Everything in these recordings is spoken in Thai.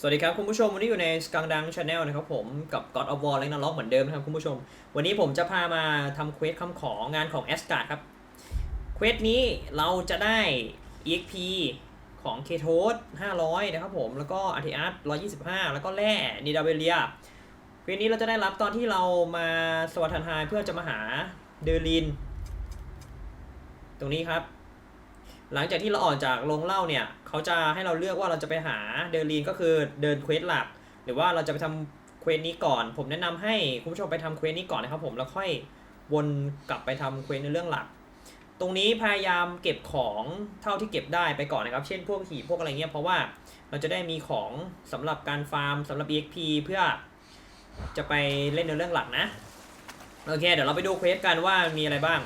สวัสดีครับคุณผู้ชมวันนี้อยู่ในสกังดังชาแนลนะครับผมกับ God of War และนล็อกเหมือนเดิมนะครับคุณผู้ชม วันนี้ผมจะพามาทำเควสคำของานของ a s g a r d ครับเควสนี้เราจะได้ EXP ของ k t o s 500 นะครับผม แล้วก็ a r t i a s 125 แล้วก็แร่นิดาเวเลียเควสนี้เราจะได้รับตอนที่เรามาสวัสดิ์ทายเพื่อจะมาหาเดอริน ตรงนี้ครับ หลังจากที่เราออกจากโรงเหล้าเนี่ย เขาจะให้เราเลือกว่าเราจะไปหาเดอรีนก็คือเดินเควสหลัก หรือว่าเราจะไปทำเควสนี้ก่อน ผมแนะนำให้คุณผู้ชมไปทำเควสนี้ก่อนนะครับผมแล้วค่อยวนกลับไปทำเควสในเรื่องหลัก ตรงนี้พยายามเก็บของเท่าที่เก็บได้ไปก่อนนะครับ เช่นพวกหีบพวกอะไรเงี้ยเพราะว่าเราจะได้มีของสำหรับการฟาร์มสำหรับ EXP เพื่อจะไปเล่นในเรื่องหลักนะโอเค เดี๋ยวเราไปดูเควสกันว่ามีอะไรบ้าง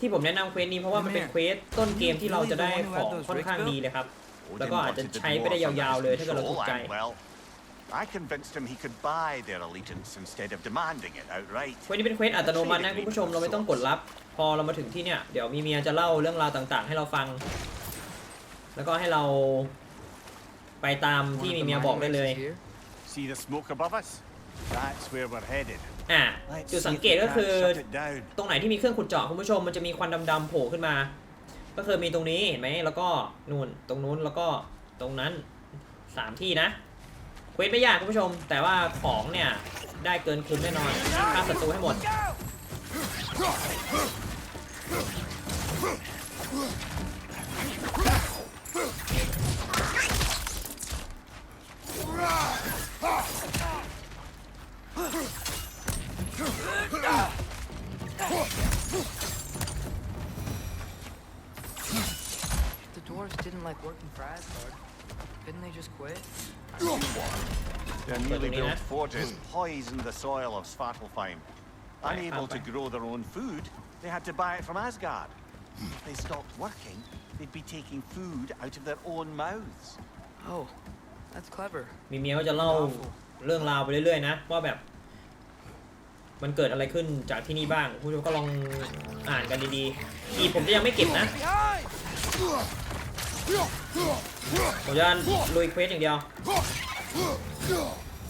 ที่ผมแนะนำเควสนี้เพราะว่ามันเป็นเควสต้นเกมที่เราจะได้ของค่อนข้างดีเลยครับ แล้วก็อาจจะใช้ไปได้ยาวๆเลยถ้าเกิดเราถูกใจ Well, I convinced him he could buy their allegiance instead of demanding it outright. เควสนี้เป็นเควสอัตโนมัตินะคุณผู้ชมเราไม่ต้องกดรับ พอเรามาถึงที่เนี่ยเดี๋ยวมีเมียจะเล่าเรื่องราวต่างๆ ให้เราฟัง แล้วก็ให้เราไปตามที่มีเมียบอกได้เลย See the smoke above us? That's where we're headed. อะ Let's จุด see สัง if เกต we ก็ can't คือ shut it down. ตรงไหนที่มีเครื่องขุดเจาะคุณผู้ชมมันจะมีควันดำๆโผล่ขึ้นมา ก็คือมีตรงนี้เห็นไหมแล้วก็นู่นตรงนู้นแล้วก็ตรงนั้นสามที่นะเควสไม่ยากคุณผู้ชม แต่ว่าของเนี่ยได้เกินคุ้มแน่นอนฆ่าศัตรูให้หมด Couldn't they just quit? Their But newly don't you built know? fortress poisoned the soil of Svartalfheim. Right, Unable to okay. grow their own food, they had to buy it from Asgard. If they stopped working, they'd be taking food out of their own mouths. Oh, that's clever. มีเมียก็จะเล่าเรื่องราวไปเรื่อยๆนะว่าแบบมันเกิดอะไรขึ้นจากที่นี่บ้างคุณผู้ชมก็ลองอ่านกันดีๆอีผมจะยังไม่เก็บนะ ผมจะลุยเควสอย่างเดียว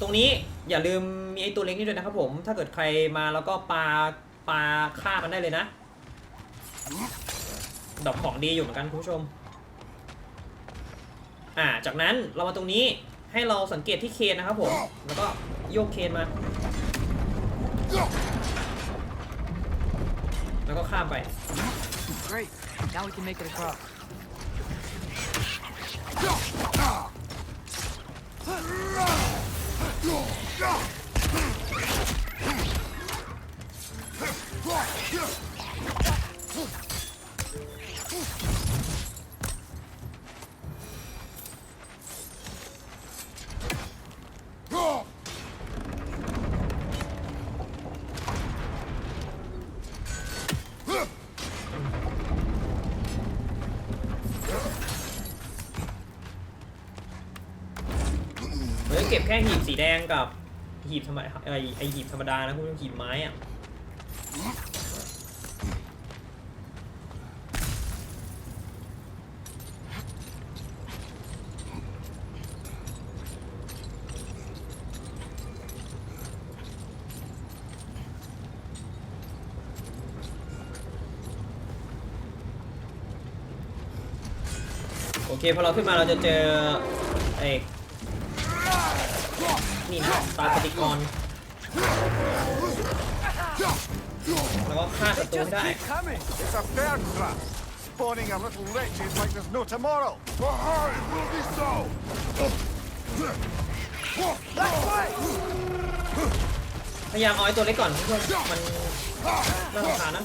ตรงนี้อย่าลืมมีไอตัวเล็กนี่ด้วยนะครับผม ถ้าเกิดใครมาแล้วก็ปาปาฆ่ามันได้เลยนะ ดอกของดีอยู่เหมือนกันคุณผู้ชม อ่า จากนั้นเรามาตรงนี้ให้เราสังเกตที่เคนนะครับผม แล้วก็โยกเคนมา แล้วก็ข้ามไป Great. Now we can make it across. ผ เก็บแค่หีบสีแดงกับหีบธรรมดาไอไอหีบธรรมดานะคุณผู้ชมหีบไม้อะโอเคพอเราขึ้นมาเราจะเจอไอ นี่นะตาปฏิกรณ์แล้วก็ฆ่าศัตรูให้ได้ coming! It's a bear trap! Spawning our little wretches like there's no tomorrow! Aye, will be so! That way! พยายามเอาไอ้ตัวเล็กก่อนเพื่อนมันน่ารำคาญนะ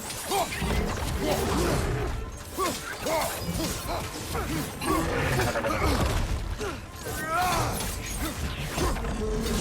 Down!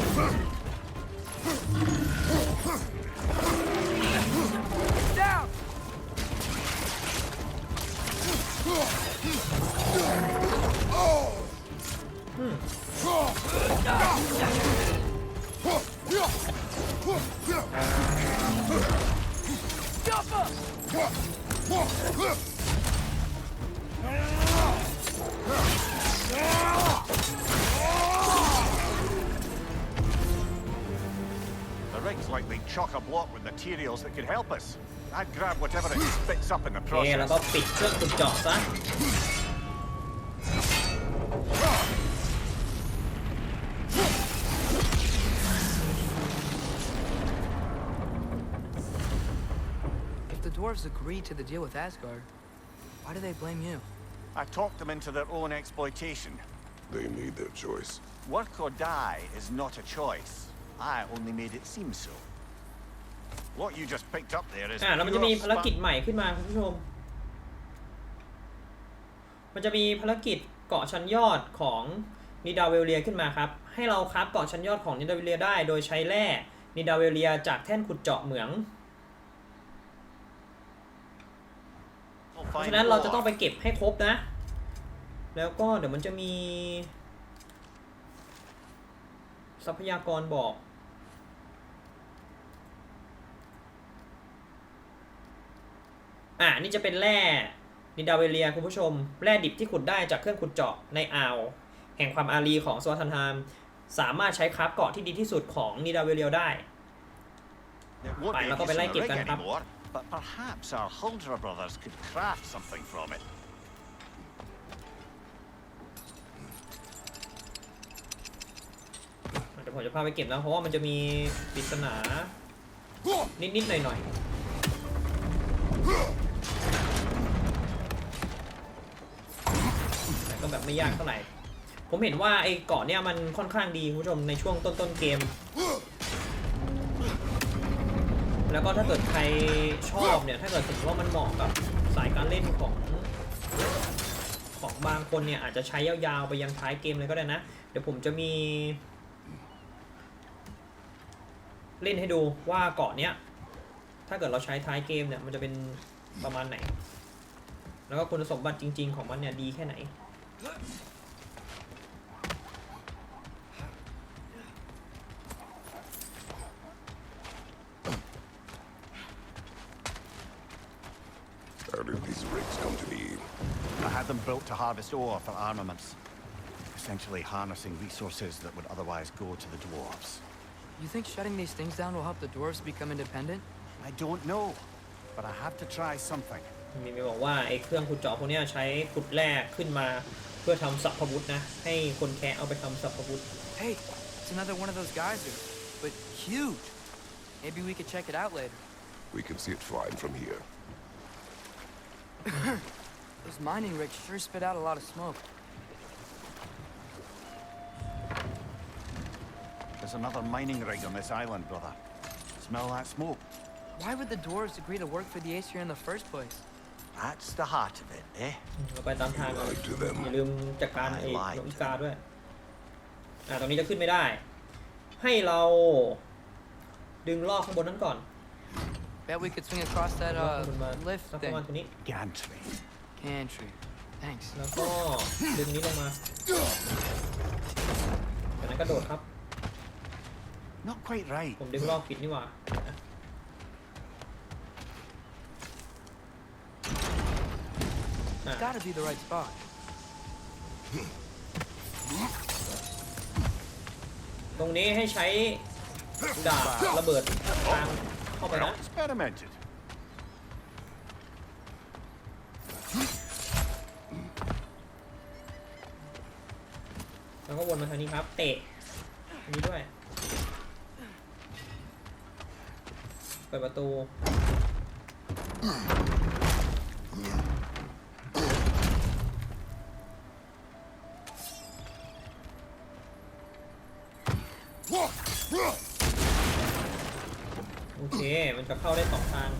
It's like they chock a block with materials that could help us. I'd grab whatever it spits up in the process. Hela up bitter på gatan. If the dwarves agreed to the deal with Asgard, why do they blame you? I talked them into their own exploitation. They made their choice. Work or die is not a choice. I only made it seem so. What you just picked up there is อ่าแล้วมันจะมี pure ภารกิจ spa- ใหม่ขึ้นมาคุณผู้ชม มันจะมีภารกิจเกาะชั้นยอดของนิดาเวลเลียขึ้นมาครับ ให้เราคราฟเกาะชั้นยอดของนิดาเวลเลียได้ โดยใช้แร่นิดาเวลเลียจากแท่นขุดเจาะเหมือง We'll เพราะ find ฉะนั้นเราจะ more. ต้องไปเก็บให้ครบนะ แล้วก็เดี๋ยวมันจะมี ทรัพยากรบอก อ่านี่จะเป็นแร่นิดาเวเลียคุณผู้ชม แร่ดิบที่ขุดได้จากเครื่องขุดเจาะในอ่าว แห่งความอารีของสวัสดันทาม สามารถใช้คราฟเกาะที่ดีที่สุดของนิดาเวเลียได้ It won't be Right, a แล้วก็ไป use ไล่ in the เก็บ rig กันครับ anymore, but perhaps our Huldra brothers could craft something from it. เดี๋ยวผมจะพาไปเก็บแล้วเพราะว่ามันจะมีปริศนา นิดๆหน่อยๆ ไม่ยากเท่าไหร่ ผมเห็นว่าไอ้เกาะเนี่ยมันค่อนข้างดีคุณผู้ชมในช่วงต้นๆเกม แล้วก็ถ้าเกิดใครชอบเนี่ย ถ้าเกิดสมมติว่ามันเหมาะกับสายการเล่นของของบางคนเนี่ยอาจจะใช้ยาวๆไปยังท้ายเกมเลยก็ได้นะ เดี๋ยวผมจะมี เล่นให้ดูว่าเกาะเนี้ย ถ้าเกิดเราใช้ท้ายเกมเนี่ยมันจะเป็นประมาณไหน แล้วก็คุณสมบัติจริง ๆ ของมันเนี่ยดีแค่ไหน How did these rigs come to be? I had them built to harvest ore for armaments, essentially harnessing resources that would otherwise go to the dwarves. You think shutting these things down will help the dwarves become independent? I don't know, but I have to try something. มีมีบอกว่าไอ้เครื่องขุดเจาะพวกเนี้ยใช้ขุดแร่ขึ้นมาเพื่อทำสัพพวุธนะ ให้คนแคะเอาไปทำสัพพวุธ Hey, it's another one of those geysers, but huge. Maybe we could check it out later. We can see it fine from here. Those mining rigs sure spit out a lot of smoke. There's another mining rig on this island, brother. Smell that smoke? Why would the dwarves agree to work for the Aesir in the first place? That's the heart of it, eh? เราไปตามทาง Lied to them. อย่าลืมจัดการไอ้นกอีกาด้วย อ่าตรงนี้จะขึ้นไม่ได้ ให้เราดึงลอกข้างบนนั้นก่อน Bet we could swing across that ลอก uh ข้างบนมา lift สักประมาณ thing. ตรงนี้ Gantry. Gantry. Thanks. แล้วก็ดึงนี้ลงมาจากนั้นกระโดดครับ Not quite right. ผมดึงลอกผิดนี่หว่าอะ It's gotta be the right spot. ตรงนี้ให้ใช้ดาบระเบิดทางเข้าไป Well นะ experimented. แล้วก็วนมาทางนี้ครับ เตะอันนี้ด้วย เปิดประตู โอเค มันจะเข้าได้สองทาง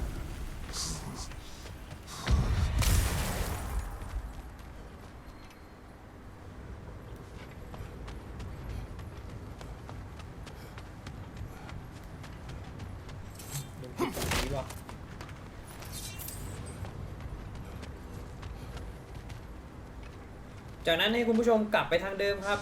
มันผิดตรงนี้ว่ะจากนั้นให้คุณผู้ชมกลับไปทางเดิมครับ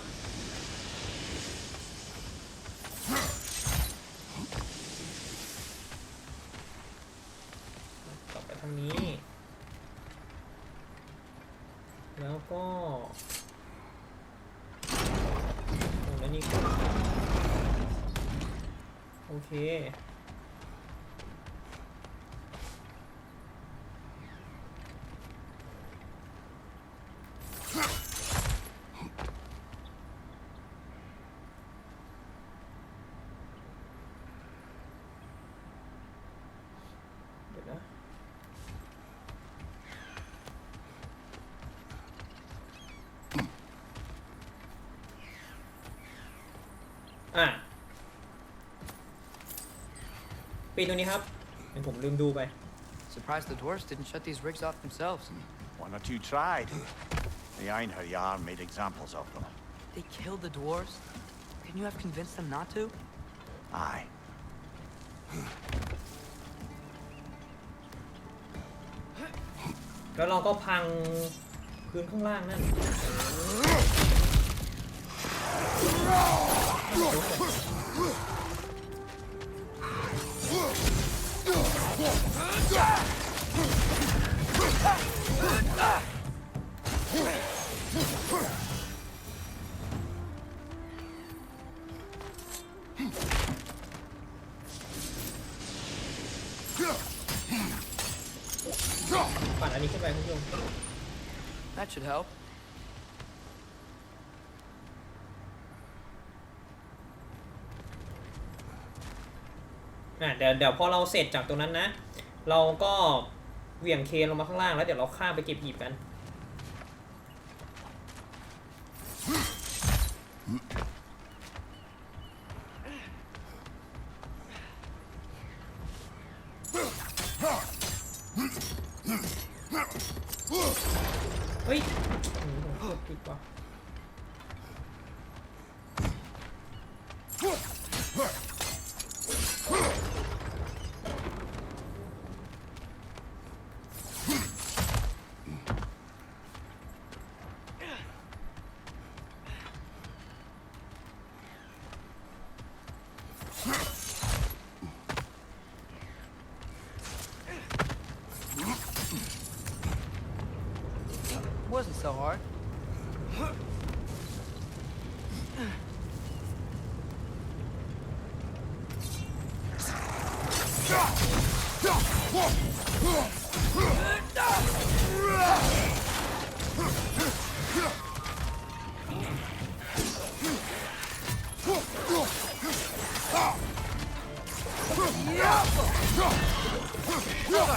ไปทางนี้ แล้วก็โอ้แล้วนี่ก็โอ เค ปีนตรงนี้ครับเห็นผมลืมดูไป Surprised the dwarves didn't shut these rigs off themselves. One or two tried. The Einherjar made examples of them. They killed the dwarves? Couldn't you have convinced them not to? Aye. แล้วเราก็พังพื้นข้างล่างนั่น ปั should help. อะเดี๋ยวเดี๋ยวพอเราเสร็จจากตรงนั้นนะ เราก็เหวี่ยงเคนลงมาข้างล่างแล้วเดี๋ยวเราข้ามไปเก็บหีบกัน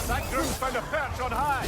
That group's found a perch on high!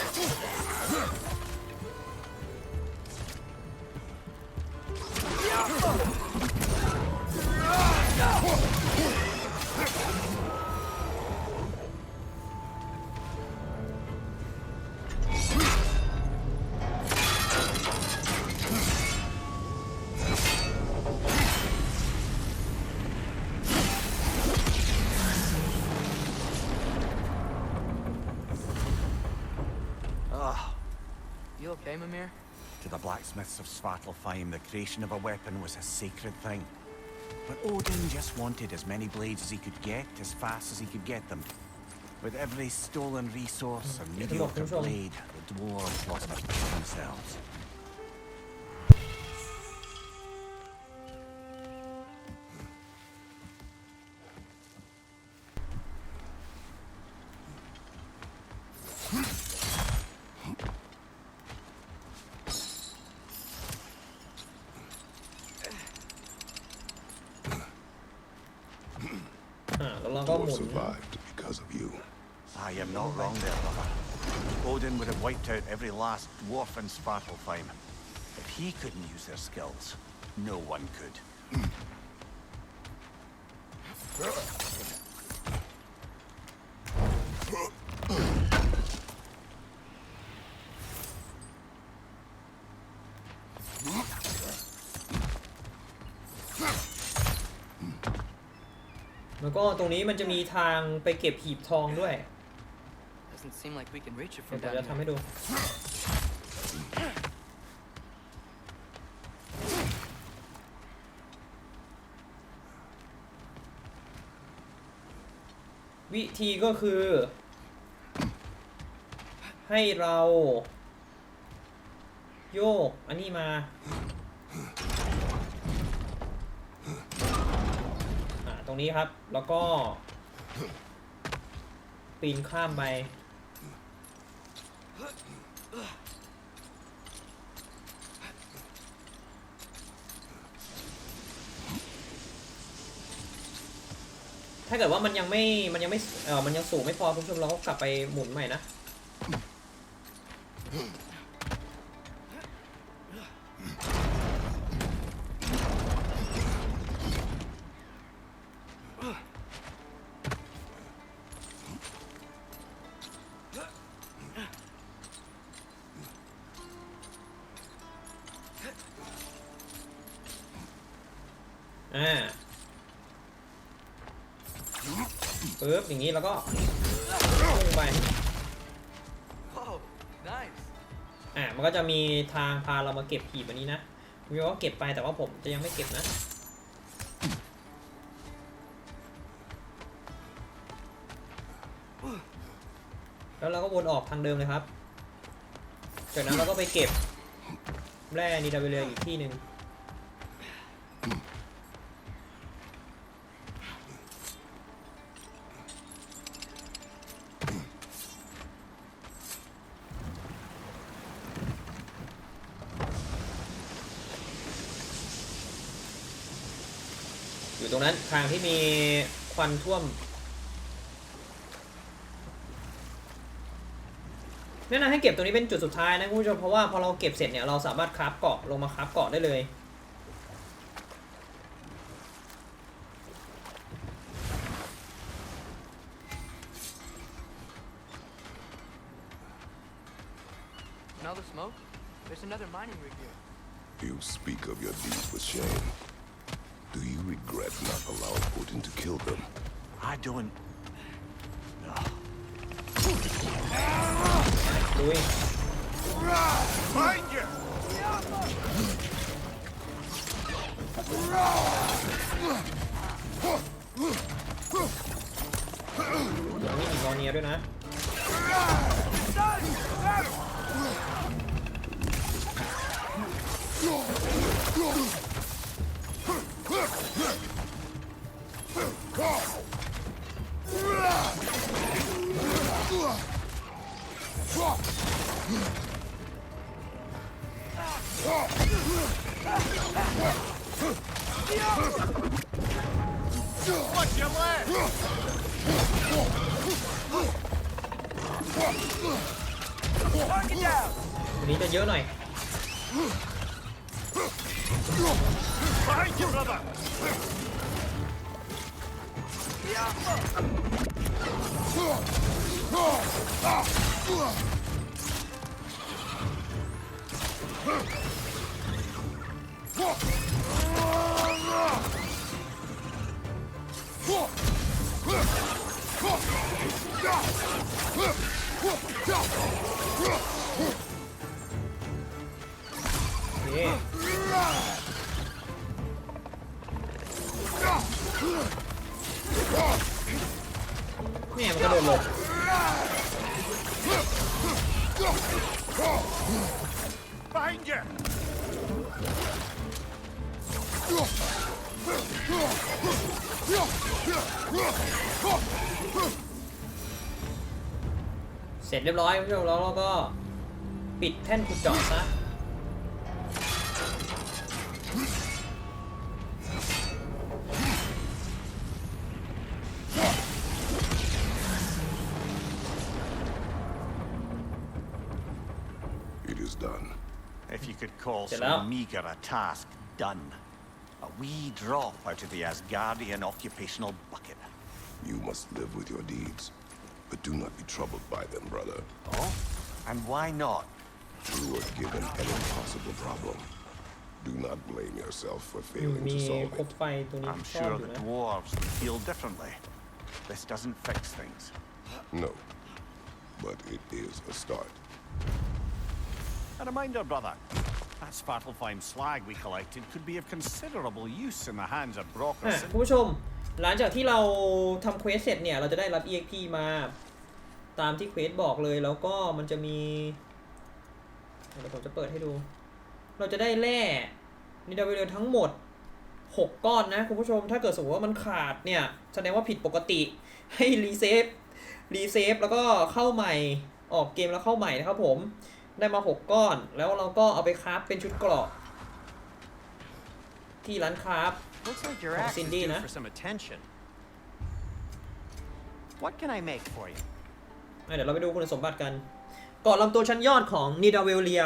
You okay, Mimir? to the blacksmiths of Svartalfheim, the creation of a weapon was a sacred thing. But Odin just wanted as many blades as he could get, as fast as he could get them. With every stolen resource and mediocre blade, the dwarves lost a themselves. I have survived because of you. I am not wrong there, brother. Odin would have wiped out every last dwarf in Svartalfheim. If he couldn't use their skills, no one could. Hmm. ก็ตรงนี้มันจะมีทางไปเก็บหีบทองด้วย Doesn't seem like we can reach it เดี๋ยว from ผม down จะทำ here. ให้ดู วิธีก็คือ ให้เรา โยก อันนี้มาอ่าต รงนี้ครับ แล้วก็ ปีนข้ามไป ถ้าเกิดว่ามันยังไม่ มันยังไม่ เออมันยังสูงไม่พอคุณผู้ชมเราก็กลับไปหมุนใหม่นะ อ่าปึ๊บอย่างนี้แล้วก็ลงไป Whoa, nice. อ่ามันก็จะมีทางพาเรามาเก็บหีบอันนี้นะผมก็เก็บไปแต่ว่าผมจะยังไม่เก็บนะ แล้วเราก็วนออกทางเดิมเลยครับ จากนั้นเราก็ไปเก็บแร่นีดาเวเลียอีกที่หนึ่งอยู่ตรงนั้นทางที่มีควันท่วม แนะนำให้เก็บตรงนี้เป็นจุดสุดท้ายนะคุณผู้ชมเพราะว่าพอเราเก็บเสร็จเนี่ยเราสามารถคราฟเกาะลงมาคราฟเกาะได้เลย เนียด้วยนะ นี่ จเรียบร้อยคุณผู้ชมแล้วเราก็ปิดแท่นขุดเจาะซะ It is done. If you could call Chill so out. meager a task done. A wee drop out of the Asgardian occupational bucket. You must live with your deeds. But do not be troubled by them, brother. Oh? And why not? You are given an impossible problem. Do not blame yourself for failing to solve it. I'm sure the dwarves would feel differently. This doesn't fix things. No. But it is a start. A reminder, brother. That Svartalfheim slag we collected could be of considerable use in the hands of อะ Brokers. คุณผู้ชม หลังจากที่เราทำเควสเสร็จเนี่ย เราจะได้รับ EXP มา ตามที่เควสบอกเลยแล้วก็มันจะมีเดี๋ยวผมจะเปิดให้ดู เราจะได้แร่นิดาเวลทั้งหมด 6 ก้อนนะคุณผู้ชมถ้าเกิดสมมติว่ามันขาดเนี่ย แสดงว่าผิดปกติให้รีเซฟรีเซฟแล้วก็เข้าใหม่ออกเกมแล้วเข้าใหม่นะครับผม ได้มา6ก้อน แล้วเราก็เอาไปคราฟเป็นชุดเกราะที่ร้านคราฟ Looks like your Oh, axe is Cindy, due nah? for some attention. What can I make for you? อะเดี๋ยวเราไปดูคุณสมบัติกันเกาะลำตัวชั้นยอดของนิดาเวลเลีย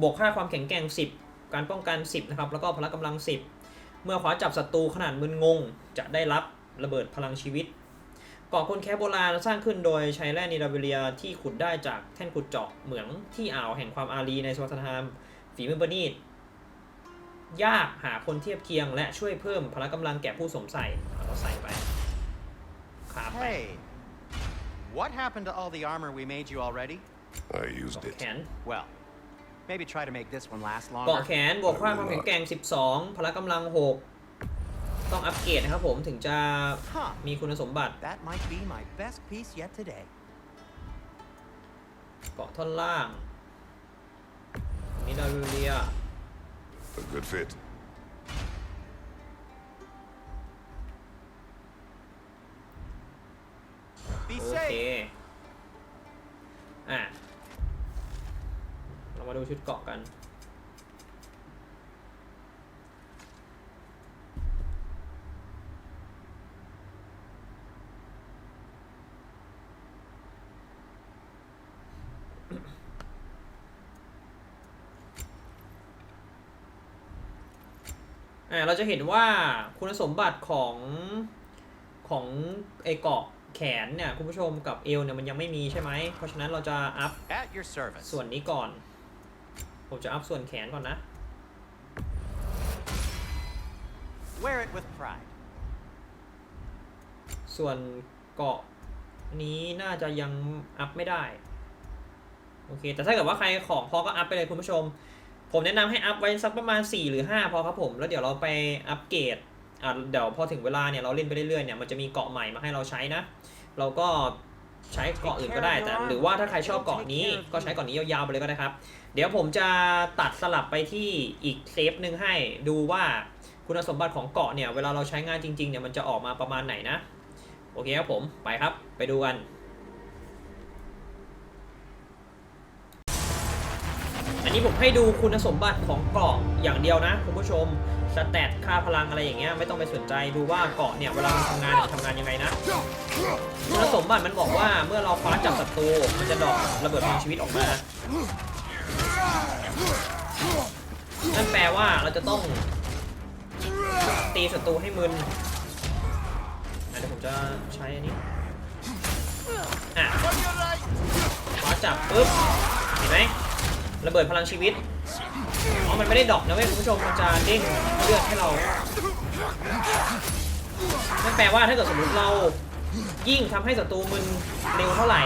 บวกค่าความแข็งแกร่ง 10 การป้องกัน 10 นะครับ แล้วก็พละกำลัง 10 เมื่อขวาจับศัตรูขนาดมึนงง จะได้รับระเบิดพลังชีวิต เกาะคนแคโบราณสร้างขึ้นโดยใช้แร่นิดาเวลเลียที่ขุดได้จากแท่นขุดเจาะเหมืองที่อ่าวแห่งความอารีในสวัสดธรรมฝีมือประณีตยากหาคนเทียบเคียงและช่วยเพิ่มพละกำลังแก่ผู้สวมใส่เอาเราใส่ไปครับไป Hey, what happened to all the armor we made you already? I used เกาะ it. แขน Well, maybe try to make this one last เกาะ longer. แขนบวกค่าความแข็งแกร่ง 12 พละกำลัง 6 ต้องอัปเกรดนะครับผมถึงจะ Huh, มีคุณสมบัติ that might be my best piece yet today. เกาะท่อนล่างนิดาลูเลีย A good fit. Be โอเค safe. อะ เรามาดูชุดเกาะกัน อ่าเราจะเห็นว่าคุณสมบัติของของไอเกาะแขนเนี่ยคุณผู้ชมกับเอวเนี่ยมันยังไม่มีใช่ไหม เพราะฉะนั้นเราจะอัพ At your service. ส่วนนี้ก่อน ผมจะอัพส่วนแขนก่อนนะ Wear it with pride. ส่วนเกาะนี้น่าจะยังอัพไม่ได้ โอเค แต่ถ้าเกิดว่าใครของพอก็อัพไปเลยคุณผู้ชม ผมแนะนำให้อัพไว้สักประมาณ 4 หรือ 5 พอครับผม แล้วเดี๋ยวเราไปอัปเกรดอะเดี๋ยวพอถึงเวลาเนี่ยเราเล่นไปเรื่อยๆเนี่ยมันจะมีเกาะใหม่มาให้เราใช้นะ เราก็ใช้เกาะอื่นก็ได้แต่ หรือว่าถ้าใครชอบเกาะนี้ก็ใช้เกาะนี้ยาวๆไปเลยก็ได้ครับ เดี๋ยวผมจะตัดสลับไปที่อีกเซฟหนึ่งให้ดูว่าคุณสมบัติของเกาะเนี่ยเวลาเราใช้งานจริงๆเนี่ยมันจะออกมาประมาณไหนนะ โอเคครับผมไปครับไปดูกัน อันนี้ผมให้ดูคุณสมบัติของเกาะอย่างเดียวนะคุณผู้ชม สแตทค่าพลังอะไรอย่างเงี้ยไม่ต้องไปสนใจดูว่าเกาะเนี่ยเวลามันทำงานมันทำงานยังไงนะ คุณสมบัติมันบอกว่าเมื่อเราคว้าจับศัตรูมันจะดอกระเบิดพลังชีวิตออกมานั่นแปลว่าเราจะต้องตีศัตรูให้มึนเดี๋ยวผมจะใช้อันนี้อะคว้าจับปุ๊บ เห็นไหม ระเบิดพลังชีวิตอ๋อมันไม่ได้ดอกนะเว้ยคุณผู้ชมมันจะเด้งเลือดให้เรานั่นแปลว่าถ้าเกิดสมมติเรายิ่งทำให้ศัตรูมึนเร็วเท่าไหร่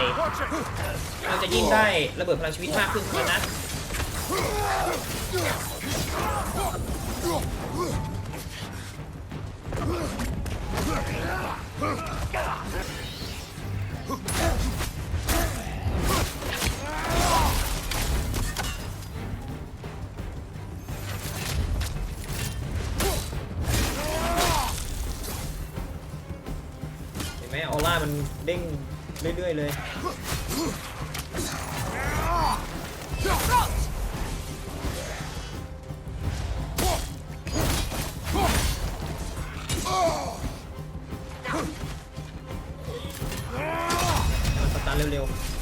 เราจะยิ่งได้ระเบิดพลังชีวิตมากขึ้นเท่านั้นนะ เด้งเรื่อยๆเลยสตาร์เร็วๆ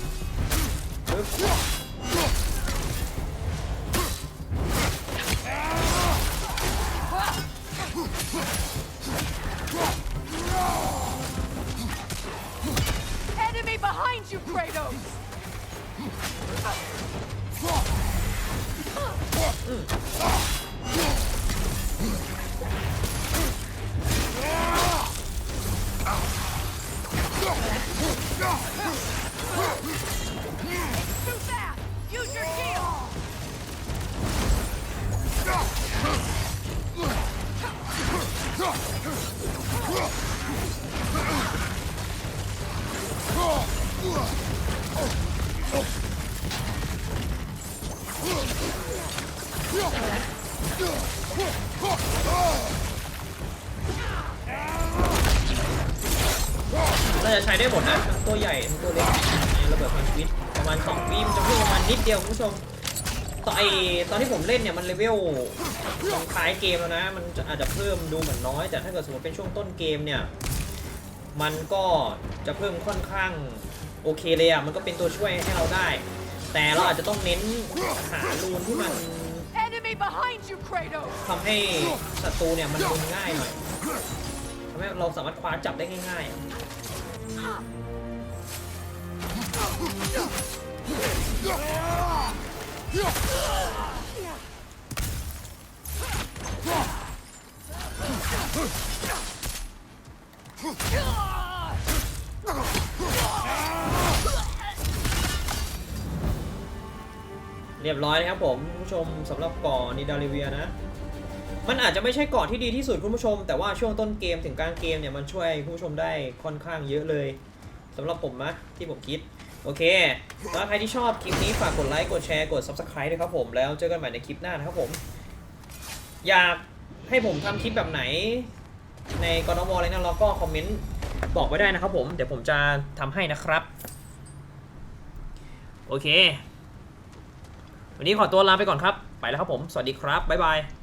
ชมตอนไอตอนที่ผมเล่นเนี่ยมันเลเวลตรงท้ายเกมแล้วนะ มันจะอาจจะเพิ่มดูเหมือนน้อย แต่ถ้าเกิดสมมติเป็นช่วงต้นเกมเนี่ย มันก็จะเพิ่มค่อนข้างโอเคเลยอะ มันก็เป็นตัวช่วยให้เราได้ แต่เราอาจจะต้องเน้นหารูนที่มัน Enemy behind you, Kratos! ทำให้ศัตรูเนี่ยมันลงง่ายหน่อยทำให้เราสามารถคว้าจับได้ง่ายๆ เรียบร้อยนะครับผมคุณผู้ชมสำหรับเก่อนิดาลิเวียนะ มันอาจจะไม่ใช่เกาะที่ดีที่สุดคุณผู้ชม แต่ว่าช่วงต้นเกมถึงกลางเกมเนี่ยมันช่วยคุณผู้ชมได้ค่อนข้างเยอะเลยสำหรับผมนะที่ผมคิด โอเคแล้วใครที่ชอบคลิปนี้ฝากกดไลค์กดแชร์กด Subscribe ด้วยครับผมแล้วเจอกันใหม่ในคลิปหน้านะครับผม อยากให้ผมทำคลิปแบบไหน ในกรนวอะไรนะเราก็คอมเมนต์บอกไว้ได้นะครับผม เดี๋ยวผมจะทำให้นะครับ โอเค วันนี้ขอตัวลาไปก่อนครับ ไปแล้วครับผม สวัสดีครับ บ๊ายบาย